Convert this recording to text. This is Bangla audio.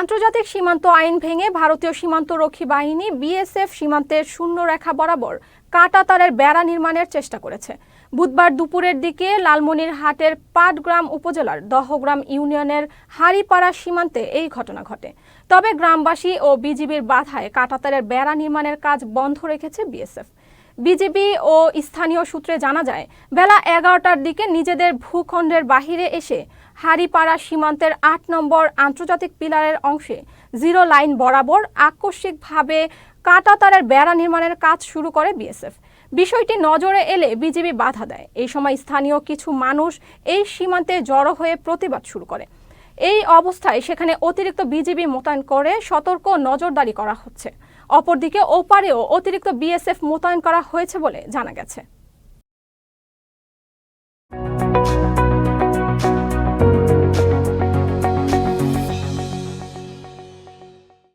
আন্তর্জাতিক সীমান্ত আইন ভেঙে ভারতীয় সীমান্তরক্ষী বাহিনী বিএসএফ সীমান্তের শূন্য রেখা বরাবর কাঁটা তারের বেড়া নির্মাণের চেষ্টা করেছে। বুধবার দুপুরের দিকে লালমনির লালমনিরহাটের পাটগ্রাম উপজেলার দহগ্রাম ইউনিয়নের হাড়িপাড়া সীমান্তে এই ঘটনা ঘটে। তবে গ্রামবাসী ও বিজিবির বাধায় কাঁটাতারের বেড়া নির্মাণের কাজ বন্ধ রেখেছে বিএসএফ। বিজেপি ও স্থানীয় সূত্রে জানা যায়, বেলা এগারোটার দিকে নিজেদের ভূখণ্ডের বাহিরে এসে হাড়িপাড়া সীমান্তের আট নম্বর আন্তর্জাতিক পিলারের অংশে জিরো লাইন বরাবর আকস্মিকভাবে কাঁটাতারের বেড়া নির্মাণের কাজ শুরু করে বিএসএফ। বিষয়টি নজরে এলে বিজেপি বাধা দেয়। এই সময় স্থানীয় কিছু মানুষ এই সীমান্তে জড়ো হয়ে প্রতিবাদ শুরু করে। এই অবস্থায় সেখানে অতিরিক্ত বিজিবি মোতায়েন করে সতর্ক নজরদারি করা হচ্ছে। অপরদিকে ওপারেও অতিরিক্ত বিএসএফ মোতায়েন করা হয়েছে বলে জানা গেছে।